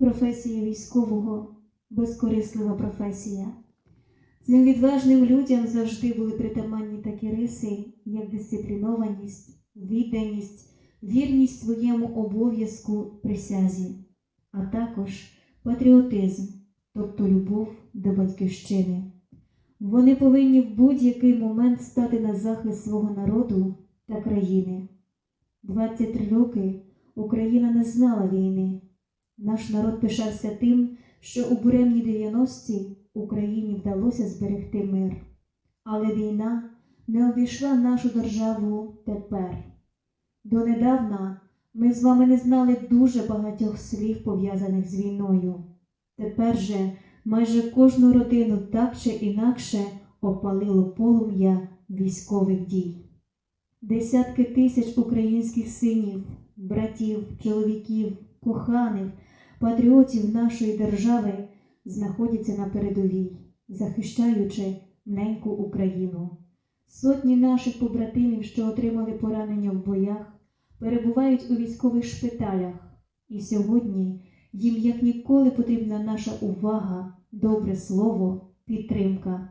Професія військового безкорислива професія. Цим відважним людям завжди були притаманні такі риси, як дисциплінованість, відданість, вірність своєму обов'язку присязі, а також патріотизм, тобто любов до батьківщини. Вони повинні в будь-який момент стати на захист свого народу та країни. 23 роки Україна не знала війни. Наш народ пишався тим, що у буремні 90-ті Україні вдалося зберегти мир. Але війна не обійшла нашу державу тепер. Донедавна ми з вами не знали дуже багатьох слів, пов'язаних з війною. Тепер же майже кожну родину так чи інакше опалило полум'я військових дій. Десятки тисяч українських синів, братів, чоловіків, коханих, патріотів нашої держави знаходяться на передовій, захищаючи неньку Україну. Сотні наших побратимів, що отримали поранення в боях, перебувають у військових шпиталях, і сьогодні їм як ніколи потрібна наша увага, добре слово, підтримка.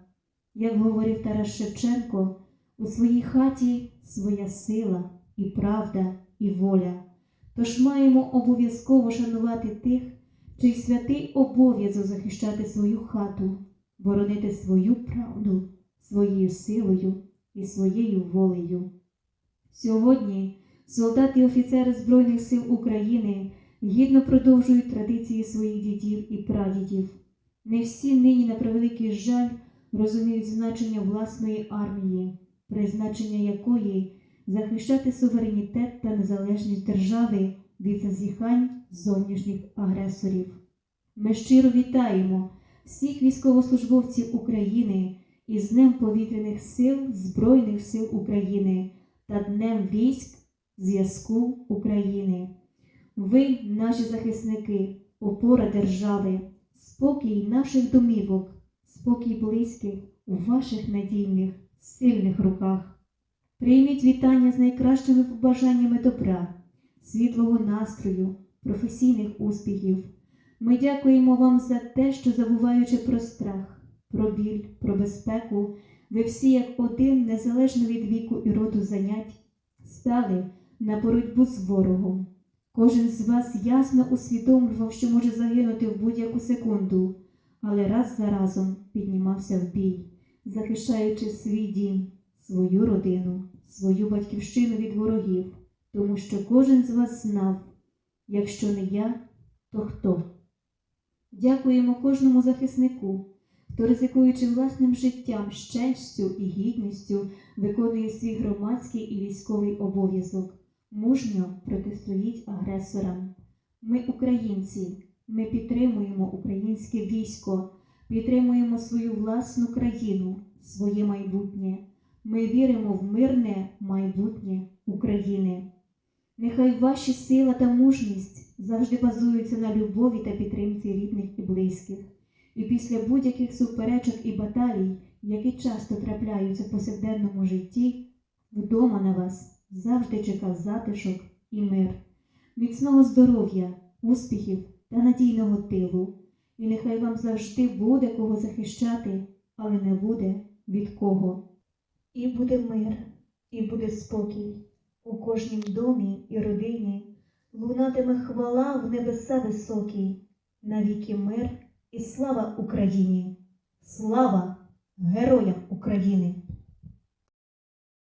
Як говорив Тарас Шевченко, у своїй хаті своя сила і правда, і воля. Тож маємо обов'язково шанувати тих, чий святий обов'язок захищати свою хату, боронити свою правду своєю силою і своєю волею. Сьогодні солдати і офіцери Збройних сил України гідно продовжують традиції своїх дідів і прадідів. Не всі нині, на превеликий жаль, розуміють значення власної армії, призначення якої захищати суверенітет та незалежність держави від зазіхань зовнішніх агресорів. Ми щиро вітаємо всіх військовослужбовців України із Днем повітряних сил Збройних сил України та Днем військ зв'язку України. Ви, наші захисники, опора держави, спокій наших домівок, спокій близьких у ваших надійних, сильних руках. Прийміть вітання з найкращими побажаннями добра, світлого настрою, професійних успіхів. Ми дякуємо вам за те, що забуваючи про страх, про біль, про безпеку, ви всі як один, незалежно від віку і роду занять, стали на боротьбу з ворогом. Кожен з вас ясно усвідомлював, що може загинути в будь-яку секунду, але раз за разом піднімався в бій, захищаючи свій дім, свою родину, свою батьківщину від ворогів, тому що кожен з вас знав, якщо не я, то хто? Дякуємо кожному захиснику, хто, ризикуючи власним життям, з честю і гідністю, виконує свій громадський і військовий обов'язок, мужньо протистоїть агресорам. Ми українці, ми підтримуємо українське військо, підтримуємо свою власну країну, своє майбутнє. Ми віримо в мирне майбутнє України. Нехай ваші сила та мужність завжди базуються на любові та підтримці рідних і близьких. І після будь-яких суперечок і баталій, які часто трапляються в повсякденному житті, вдома на вас завжди чекав затишок і мир, міцного здоров'я, успіхів та надійного тилу. І нехай вам завжди буде кого захищати, але не буде від кого. І буде мир, і буде спокій. У кожнім домі і родині лунатиме хвала в небеса високі, навіки мир і слава Україні! Слава героям України!